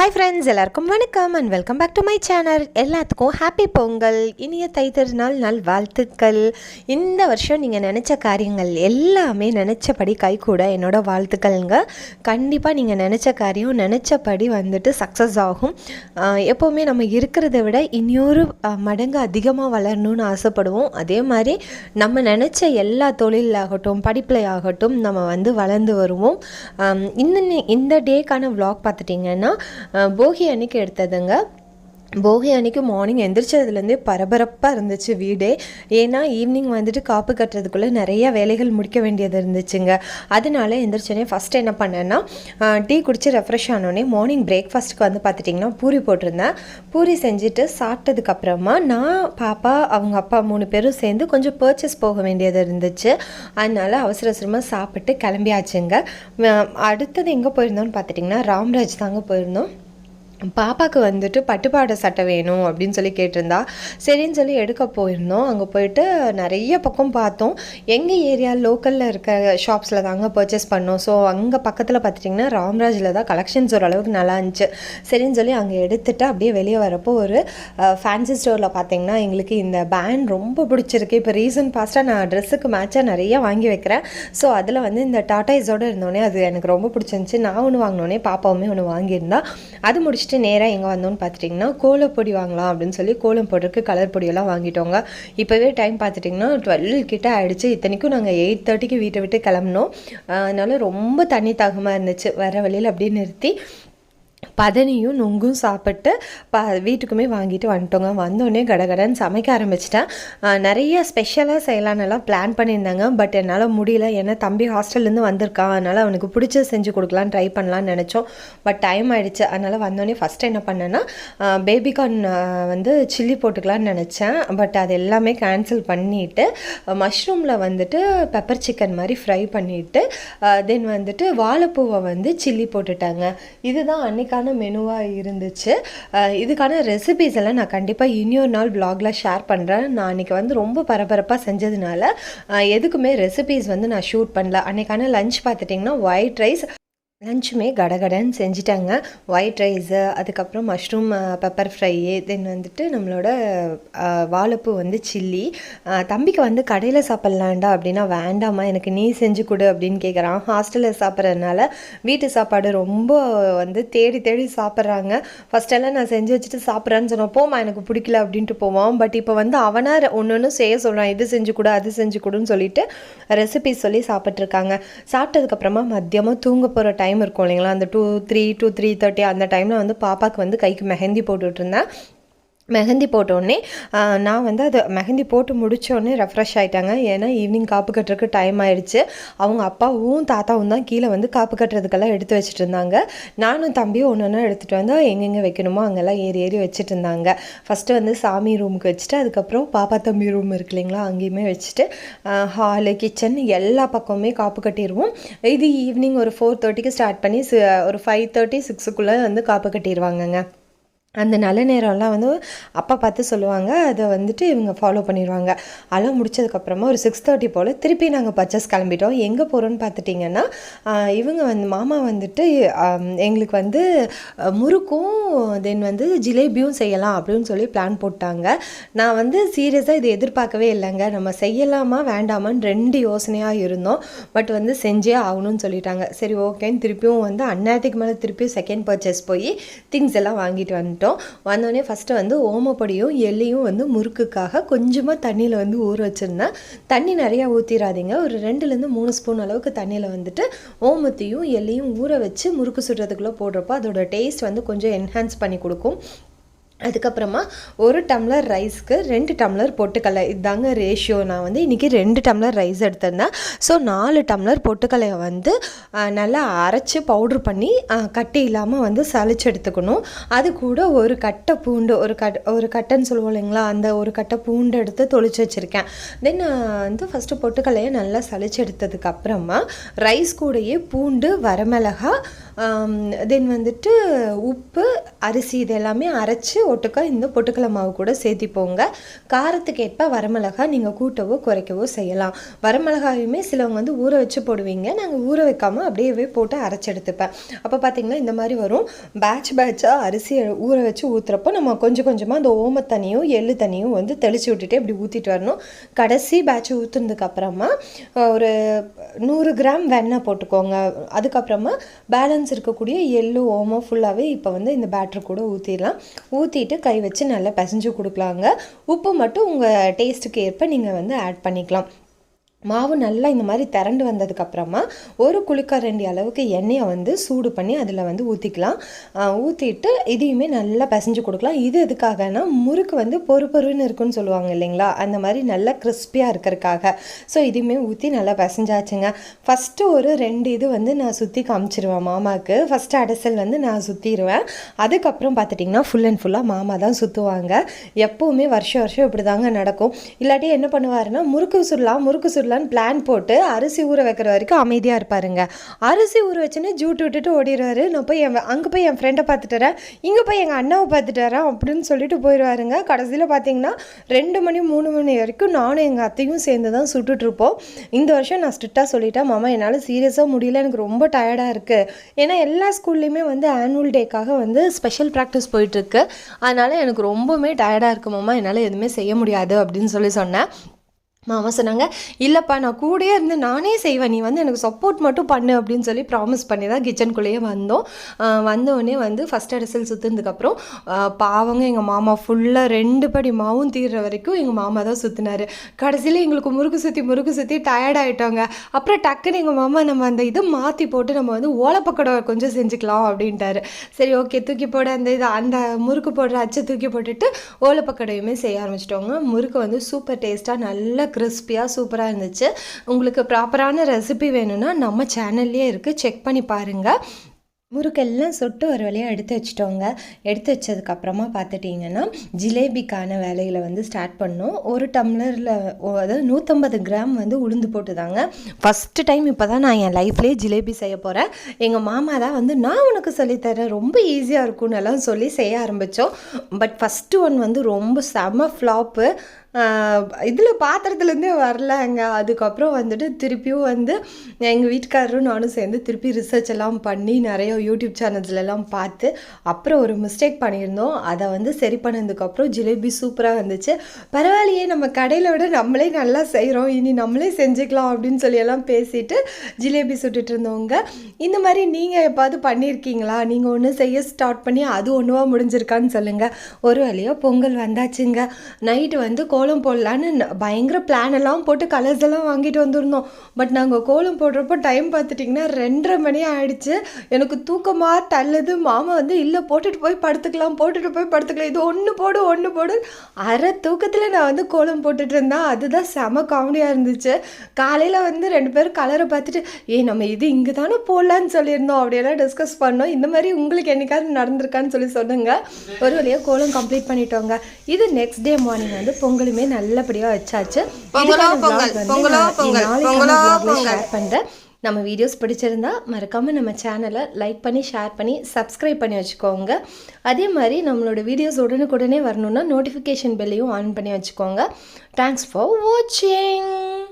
Hi friends எல்லாருக்கும் வணக்கம் and welcome back to my channel எல்லாத்துக்கும் ஹாப்பி பொங்கல் இனிய தை நாள் நாள் வாழ்த்துக்கள். இந்த வருஷம் நீங்கள் நினச்ச காரியங்கள் எல்லாமே நினச்சபடி கைகூட என்னோடய வாழ்த்துக்கள்ங்க. கண்டிப்பாக நீங்கள் நினச்ச காரியம் நினச்சபடி வந்துட்டு சக்ஸஸ் ஆகும். எப்போவுமே நம்ம இருக்கிறத விட இன்னொரு மடங்கு அதிகமாக வளரணும்னு ஆசைப்படுவோம். அதே மாதிரி நம்ம நினச்ச எல்லா தொழிலாகட்டும் படிப்பில் ஆகட்டும் நம்ம வந்து வளர்ந்து வருவோம். இந்த இந்த டேக்கான வ்ளாக் பார்த்துட்டிங்கன்னா போகி அன்னைக்கு எடுத்ததுங்க. போகி அன்னைக்கு மார்னிங் எந்திரிச்சதுலேருந்தே பரபரப்பாக இருந்துச்சு வீடே. ஏன்னா ஈவினிங் வந்துட்டு காப்பு கட்டுறதுக்குள்ளே நிறைய வேலைகள் முடிக்க வேண்டியது இருந்துச்சுங்க. அதனால எந்திரிச்சோடனே ஃபஸ்ட் என்ன பண்ணேன்னா டீ குடித்து ரெஃப்ரெஷ் ஆனோடனே மார்னிங் பிரேக்ஃபாஸ்ட்டுக்கு வந்து பார்த்துட்டிங்கன்னா பூரி போட்டிருந்தேன். பூரி செஞ்சுட்டு சாப்பிட்டதுக்கப்புறமா நான் பாப்பா அவங்க அப்பா மூணு பேரும் சேர்ந்து கொஞ்சம் பர்ச்சேஸ் போக வேண்டியது இருந்துச்சு. அதனால அவசர அவசரமாக சாப்பிட்டு கிளம்பியாச்சுங்க. அடுத்தது எங்கே போயிருந்தோம்னு பார்த்துட்டிங்கன்னா ராம்ராஜ் தாங்க போயிருந்தோம். பாப்பாவுக்கு வந்துட்டு பட்டுப்பாட சட்டை வேணும் அப்படின்னு சொல்லி கேட்டிருந்தா சரின்னு சொல்லி எடுக்க போயிருந்தோம். அங்கே போயிட்டு நிறைய பக்கம் பார்த்தோம். எங்கள் ஏரியா லோக்கலில் இருக்க ஷாப்ஸில் தாங்க பர்ச்சேஸ் பண்ணோம். ஸோ அங்கே பக்கத்தில் பார்த்துட்டிங்கன்னா ராம்ராஜில் தான் கலெக்ஷன்ஸ் ஓரளவுக்கு நல்லா இருந்துச்சு. சரின்னு சொல்லி அங்கே எடுத்துட்டு அப்படியே வெளியே வரப்போ ஒரு ஃபேன்சி ஸ்டோரில் பார்த்தீங்கன்னா எங்களுக்கு இந்த பேண்ட் ரொம்ப பிடிச்சிருக்கு. இப்போ ரீசன்ட் பாஸ்ட்டாக நான் ட்ரெஸ்ஸுக்கு மேட்சாக நிறைய வாங்கி வைக்கிறேன். ஸோ அதில் வந்து இந்த டாட்டாய்ஸோடு இருந்தோடனே அது எனக்கு ரொம்ப பிடிச்சிருந்துச்சி. நான் ஒன்று வாங்கினோடனே பாப்பாவுமே ஒன்று வாங்கியிருந்தா அது முடிச்சுட்டு நேராக எங்கே வந்தோம்னு பார்த்துட்டிங்கன்னா கோலப்பொடி வாங்கலாம் அப்படின்னு சொல்லி கோலம் போடுறதுக்கு கலர் பொடியெல்லாம் வாங்கிட்டோங்க. இப்போவே டைம் பார்த்துட்டிங்கன்னா டுவெல் கிட்ட ஆயிடுச்சு. இத்தனைக்கும் நாங்கள் எயிட் தேர்ட்டிக்கு வீட்டை விட்டு கிளம்புனோம். அதனால் அதனால ரொம்ப தண்ணி தாகமாக இருந்துச்சு. வர வழியில் அப்படியே நிறுத்தி பதனியும் நொங்கும் சாப்பிட்டு ப வீட்டுக்குமே வாங்கிட்டு வந்துட்டோங்க. வந்தோடனே கடகடன்னு சமைக்க ஆரம்பிச்சிட்டேன். நிறைய ஸ்பெஷலாக செய்யலான்னுலாம் பிளான் பண்ணியிருந்தாங்க. பட் என்னால் முடியல. ஏன்னா தம்பி ஹாஸ்டல்லேருந்து வந்திருக்கான் அதனால் அவனுக்கு பிடிச்ச செஞ்சு கொடுக்கலாம் ட்ரை பண்ணலான்னு நினச்சோம். பட் டைம் ஆகிடுச்சு அதனால் வந்தோடனே ஃபஸ்ட்டு என்ன பண்ணேன்னா பேபிகார்ன் வந்து சில்லி போட்டுக்கலான்னு நினச்சேன். பட் அது எல்லாமே கேன்சல் பண்ணிவிட்டு மஷ்ரூமில் வந்துட்டு பெப்பர் சிக்கன் மாதிரி ஃப்ரை பண்ணிவிட்டு தென் வந்துட்டு வாழைப்பூவை வந்து சில்லி போட்டுட்டாங்க. இதுதான் சூப்பரான மெனுவாக இருந்துச்சு. இதுக்கான ரெசிபிஸ் எல்லாம் நான் கண்டிப்பாக இன்னொரு நாள் ப்ளாகில் ஷேர் பண்ணுறேன் நான் அன்றைக்கி வந்து ரொம்ப பரபரப்பாக செஞ்சதுனால எதுக்குமே ரெசிபிஸ் வந்து நான் ஷூட் பண்ணல. அன்னைக்கான லஞ்ச் பார்த்துட்டிங்கன்னா ஒயிட் ரைஸ் லஞ்சுமே கடகடன்னு செஞ்சிட்டாங்க. ஒயிட் ரைஸு அதுக்கப்புறம் மஷ்ரூம் பெப்பர் ஃப்ரை தென் வந்துட்டு நம்மளோட uh, வாழைப்பூ வந்து சில்லி uh, தம்பிக்கு வந்து கடையில் சாப்பிட்லாண்டா அப்படின்னா வேண்டாமா எனக்கு நீ செஞ்சு கொடு அப்படின்னு கேட்குறான் ஹாஸ்டலில் சாப்பிட்றதுனால வீட்டு சாப்பாடு ரொம்ப வந்து தேடி தேடி சாப்பிட்றாங்க. ஃபஸ்ட்டெல்லாம் நான் செஞ்சு வச்சுட்டு சாப்பிட்றேன்னு சொன்னோம் போமா எனக்கு பிடிக்கல அப்படின்ட்டு போவான். பட் இப்போ வந்து அவனாக ஒன்று ஒன்று செய்ய சொல்கிறான் இது செஞ்சு கொடு அது செஞ்சு கொடுன்னு சொல்லிட்டு ரெசிபி சொல்லி சாப்பிட்ருக்காங்க சாப்பிட்டதுக்கப்புறமா மதியமாக தூங்க போகிற டைம் இருக்கும் இல்லைங்களா? அந்த two three two three thirty அந்த டைமில் வந்து பாப்பாவுக்கு வந்து கைக்கு மெஹந்தி போட்டுட்ருந்தேன் மெஹந்தி போட்டோடனே நான் வந்து அது மெஹந்தி போட்டு முடித்தோடனே ரெஃப்ரெஷ் ஆயிட்டாங்க. ஏன்னா ஈவினிங் காப்பு கட்டுறதுக்கு டைம் ஆயிடுச்சு. அவங்க அப்பாவும் தாத்தாவும் தான் கீழே வந்து காப்பு கட்டுறதுக்கெல்லாம் எடுத்து வச்சுட்டு இருந்தாங்க. நானும் தம்பியும் ஒன்று ஒன்றா எடுத்துகிட்டு வந்தால் எங்கெங்கே வைக்கணுமோ அங்கெல்லாம் ஏறி ஏறி வச்சுட்டு இருந்தாங்க. ஃபஸ்ட்டு வந்து சாமி ரூமுக்கு வச்சுட்டு அதுக்கப்புறம் பாப்பா தம்பி ரூம் இருக்கு இல்லைங்களா அங்கேயுமே வச்சுட்டு ஹாலு கிச்சன் எல்லா பக்கமுமே காப்பு கட்டிடுவோம். இது ஈவினிங் ஒரு ஃபோர் தேர்ட்டிக்கு ஸ்டார்ட் பண்ணி ஒரு ஃபைவ் தேர்ட்டி சிக்ஸுக்குள்ளே வந்து காப்பு கட்டிடுவாங்கங்க. அந்த நல்ல நேரம்லாம் வந்து அப்பா பார்த்து சொல்லுவாங்க அதை வந்துட்டு இவங்க ஃபாலோ பண்ணிடுவாங்க. அதெல்லாம் முடிச்சதுக்கப்புறமா ஒரு சிக்ஸ் தேர்ட்டி போல் திருப்பி நாங்கள் பர்ச்சேஸ் கிளம்பிட்டோம். எங்கே போகிறோன்னு பார்த்துட்டிங்கன்னா இவங்க வந்து மாமா வந்துட்டு எங்களுக்கு வந்து முறுக்கும் தென் வந்து ஜிலேபியும் செய்யலாம் அப்படின்னு சொல்லி பிளான் போட்டாங்க. நான் வந்து சீரியஸாக இது எதிர்பார்க்கவே இல்லைங்க. நம்ம செய்யலாமா வேண்டாமான்னு ரெண்டு யோசனையாக இருந்தோம். பட் வந்து செஞ்சே ஆகணும்னு சொல்லிட்டாங்க. சரி ஓகேன்னு திருப்பியும் வந்து அந்நேரத்துக்கு மேலே திருப்பியும் செகண்ட் பர்ச்சேஸ் போய் திங்ஸ் எல்லாம் வாங்கிட்டு வந்துட்டோம் வந்தோடனே ஃபஸ்ட்டு வந்து ஓமப்பொடியும் எள்ளியும் வந்து முறுக்குக்காக கொஞ்சமாக தண்ணியில் வந்து ஊற வச்சுருந்தேன். தண்ணி நிறையா ஊற்றிடாதீங்க ஒரு ரெண்டுலேருந்து மூணு ஸ்பூன் அளவுக்கு தண்ணியில் வந்துட்டு ஓமத்தையும் எள்ளியும் ஊற வச்சு முறுக்கு சுடுறதுக்குள்ளே போடுறப்போ அதோட டேஸ்ட் வந்து கொஞ்சம் என்ஹான்ஸ் பண்ணி கொடுக்கும். அதுக்கப்புறமா ஒரு டம்ளர் ரைஸ்க்கு ரெண்டு டம்ளர் பொட்டுக்கடலை. இதுதாங்க ரேஷியோ நான் வந்து இன்றைக்கி ரெண்டு டம்ளர் ரைஸ் எடுத்திருந்தேன். ஸோ நாலு டம்ளர் பொட்டுக்கடலையை வந்து நல்லா அரைச்சி பவுட்ரு பண்ணி கட்டி இல்லாமல் வந்து சளிச்சு எடுத்துக்கணும். அது கூட ஒரு கட்டை பூண்டு ஒரு கட் ஒரு கட்டைன்னு சொல்லுவோம் இல்லைங்களா? அந்த ஒரு கட்டை பூண்டு எடுத்து தொளிச்சு வச்சுருக்கேன். தென் வந்து ஃபஸ்ட்டு பொட்டுக்கடலையை நல்லா சளிச்சு எடுத்ததுக்கப்புறமா ரைஸ் கூடயே பூண்டு வரமிளகா தென் வந்துட்டு உப்பு அரிசி இது எல்லாமே அரைச்சி ஒட்டுக்கா இந்த பொட்டுக்கலை மாவு கூட சேர்த்திப்போங்க. காரத்துக்கு ஏற்ப வரமிளகா நீங்கள் கூட்டவோ குறைக்கவோ செய்யலாம். வரமிளகாயுமே சிலவங்க வந்து ஊற வச்சு போடுவீங்க. நாங்கள் ஊற வைக்காமல் அப்படியே போட்டு அரைச்சி எடுத்துப்பேன். அப்போ பார்த்தீங்கன்னா இந்த மாதிரி வரும். பேட்ச் பேட்சாக அரிசி ஊற வச்சு ஊற்றுறப்போ நம்ம கொஞ்சம் கொஞ்சமாக அந்த ஓம தண்ணியும் எள்ளு தண்ணியும் வந்து தெளித்து விட்டுட்டு இப்படி ஊற்றிட்டு வரணும். கடைசி பேட்ச் ஊற்றுனதுக்கப்புறமா ஒரு நூறு கிராம் வெண்ணெய் போட்டுக்கோங்க. அதுக்கப்புறமா பேலன்ஸ் இருக்கக்கூடிய எள்ளு ஓமம் ஃபுல்லாகவே இப்போ வந்து இந்த பேட்ரு கூட ஊற்றிடலாம் ஊற்றி ஊற்றிட்டு கை வச்சு நல்லா பிசைஞ்சு கொடுக்கலாங்க. உப்பு மட்டும் உங்கள் டேஸ்ட்டுக்கு ஏற்ப நீங்கள் வந்து ஆட் பண்ணிக்கலாம். மாவு நல்லா இந்த மாதிரி திரண்டு வந்ததுக்கப்புறமா ஒரு குளிக்கரண்டி அளவுக்கு எண்ணெயை வந்து சூடு பண்ணி அதில் வந்து ஊற்றிக்கலாம் ஊற்றிட்டு இதையுமே நல்லா பிசைஞ்சு கொடுக்கலாம். இது எதுக்காகனா முறுக்கு வந்து பொறு பொறுன்னு இருக்குன்னு சொல்லுவாங்க இல்லைங்களா? அந்த மாதிரி நல்லா கிறிஸ்பியாக இருக்கிறதுக்காக. ஸோ இதையுமே ஊற்றி நல்லா பிசைஞ்சாச்சுங்க. ஃபஸ்ட்டு ஒரு ரெண்டு இது வந்து நான் சுற்றி காமிச்சிருவேன் மாமாவுக்கு. ஃபஸ்ட்டு அடைசல் வந்து நான் சுற்றிடுவேன் அதுக்கப்புறம் பார்த்துட்டிங்கன்னா ஃபுல் அண்ட் ஃபுல்லாக மாமா தான் சுற்றுவாங்க எப்போவுமே வருஷம் வருஷம் இப்படி தாங்க நடக்கும். இல்லாட்டி என்ன பண்ணுவாருன்னா முறுக்கு சுடலாம் முறுக்கு சுடலாம் போயிடலான்னு பிளான் போட்டு அரிசி ஊற வைக்கிற வரைக்கும் அமைதியாக இருப்பாருங்க. அரிசி ஊற வச்சுன்னு ஜூட்டு விட்டுட்டு ஓடிடுவாரு நான் போய் என் அங்கே போய் என் ஃப்ரெண்டை பார்த்துட்டுறேன் இங்கே போய் எங்கள் அண்ணாவை பார்த்துட்டுறேன் அப்படின்னு சொல்லிட்டு போயிடுவாருங்க. கடைசியில் பார்த்தீங்கன்னா ரெண்டு மணி மூணு மணி வரைக்கும் நானும் எங்கள் அத்தையும் சேர்ந்து தான் சுட்டுட்ருப்போம் இந்த வருஷம் நான் ஸ்ட்ரிக்டாக சொல்லிட்டேன். மாமா என்னால் சீரியஸாக முடியல. எனக்கு ரொம்ப டயர்டாக இருக்குது ஏன்னா எல்லா ஸ்கூல்லையுமே வந்து ஆனுவல் டேக்காக வந்து ஸ்பெஷல் ப்ராக்டிஸ் போயிட்டுருக்கு அதனால் எனக்கு ரொம்பவுமே டயர்டாக இருக்குது மாமா என்னால் எதுவுமே செய்ய முடியாது. அப்படின்னு சொல்லி சொன்னேன். மாமா சொன்னாங்க இல்லைப்பா நான் கூடயே இருந்து நானே செய்வேன். நீ வந்து எனக்கு சப்போர்ட் மட்டும் பண்ணு அப்படின்னு சொல்லி ப்ராமிஸ் பண்ணி தான் கிச்சனுக்குள்ளேயே வந்தோம். வந்தோடனே வந்து ஃபஸ்ட் அரிசல் சுற்றுனதுக்கப்புறம் பாவங்க எங்கள் மாமா ஃபுல்லாக ரெண்டு படி மாவும் தீர்ற வரைக்கும் எங்கள் மாமா தான் சுற்றினார் கடைசியில் எங்களுக்கு முறுக்கு சுற்றி முறுக்கு சுற்றி டயர்ட் ஆகிட்டோங்க அப்புறம் டக்குன்னு எங்கள் மாமா நம்ம அந்த இதை மாற்றி போட்டு நம்ம வந்து ஓலப்பக்கடை கொஞ்சம் செஞ்சுக்கலாம் அப்படின்ட்டாரு. சரி ஓகே தூக்கி போட அந்த இது அந்த முறுக்கு போடுற அச்சை தூக்கி போட்டுட்டு ஓலப்பக்கடையுமே செய்ய ஆரம்பிச்சிட்டோங்க. முறுக்கு வந்து சூப்பர் டேஸ்ட்டாக நல்லா கிறிஸ்பியாக சூப்பராக இருந்துச்சு. உங்களுக்கு ப்ராப்பரான ரெசிபி வேணும்னா நம்ம சேனல்லே இருக்குது செக் பண்ணி பாருங்கள் முறுக்கெல்லாம் சொட்டு ஒரு வழியாக எடுத்து வச்சிட்டோங்க. எடுத்து வச்சதுக்கப்புறமா பார்த்துட்டிங்கன்னா ஜிலேபிக்கான வேலையில் வந்து ஸ்டார்ட் பண்ணோம். ஒரு டம்ளரில் அதாவது நூற்றம்பது கிராம் வந்து உளுந்து போட்டுதாங்க. ஃபஸ்ட்டு டைம் இப்போ தான் நான் என் லைஃப்லேயே ஜிலேபி செய்ய போகிறேன் எங்கள் மாமா தான் வந்து நான் உனக்கு சொல்லித்தரேன் ரொம்ப ஈஸியாக இருக்கும்னு எல்லாம் சொல்லி செய்ய ஆரம்பித்தோம் பட் ஃபஸ்ட்டு ஒன் வந்து ரொம்ப செம ஃப்ளாப்பு இதில் பாத்திரத்துலேருந்தே வரலங்க அதுக்கப்புறம் வந்துட்டு திருப்பியும் வந்து எங்கள் வீட்டுக்காரரும் நானும் சேர்ந்து திருப்பி ரிசர்ச் எல்லாம் பண்ணி நிறைய யூடியூப் சேனல்ஸ்லாம் பார்த்து அப்புறம் ஒரு மிஸ்டேக் பண்ணியிருந்தோம். அதை வந்து சரி பண்ணதுக்கப்புறம் ஜிலேபி சூப்பராக வந்துச்சு. பரவாயில்லையே நம்ம கடையில் விட நம்மளே நல்லா செய்கிறோம் இனி நம்மளே செஞ்சுக்கலாம் அப்படின்னு சொல்லி எல்லாம் பேசிட்டு ஜிலேபி சுட்டுட்டு இருந்தவங்க இந்த மாதிரி நீங்கள் எப்பாவது பண்ணியிருக்கீங்களா நீங்கள் ஒன்று செய்ய ஸ்டார்ட் பண்ணி அது ஒன்றுவா முடிஞ்சிருக்கான்னு சொல்லுங்கள் ஒரு வழியாக பொங்கல் வந்தாச்சுங்க. நைட்டு வந்து கோலம் போடலான்னு பயங்கர பிளான் எல்லாம் போட்டு கலர்ஸ் எல்லாம் வாங்கிட்டு வந்திருந்தோம். பட் நாங்கள் கோலம் போடுறப்போ டைம் பார்த்துட்டிங்கன்னா ரெண்டரை மணி ஆயிடுச்சு. எனக்கு தூக்கமாக தள்ளுது. மாமா வந்து இல்லை போட்டுட்டு போய் படுத்துக்கலாம் போட்டுட்டு போய் படுத்துக்கலாம். இது ஒன்று போடு ஒன்று போடு. அரை தூக்கத்தில் நான் வந்து கோலம் போட்டுட்டு இருந்தேன். அதுதான் செம காமெடியாக இருந்துச்சு. காலையில் வந்து ரெண்டு பேரும் கலரை பார்த்துட்டு ஏ நம்ம இது இங்கே தானே போடலான்னு சொல்லியிருந்தோம். அப்படியெல்லாம் டிஸ்கஸ் பண்ணோம். இந்த மாதிரி உங்களுக்கு என்னைக்காவது நடந்திருக்கான்னு சொல்லி சொல்லுங்கள் ஒரு வழியாக கோலம் கம்ப்ளீட் பண்ணிட்டோங்க. இது நெக்ஸ்ட் டே மார்னிங் வந்து பொங்கல் பொங்கலுமே நல்லபடியாக வச்சாச்சு. ஷேர் பண்ணுறேன் நம்ம வீடியோஸ் பிடிச்சிருந்தா மறக்காமல் நம்ம சேனலை லைக் பண்ணி ஷேர் பண்ணி சப்ஸ்கிரைப் பண்ணி வச்சுக்கோங்க. அதே மாதிரி நம்மளோட வீடியோஸ் உடனுக்குடனே வரணுன்னா நோட்டிஃபிகேஷன் பெல்லையும் ஆன் பண்ணி வச்சுக்கோங்க. தேங்க்ஸ் ஃபார் வாட்சிங்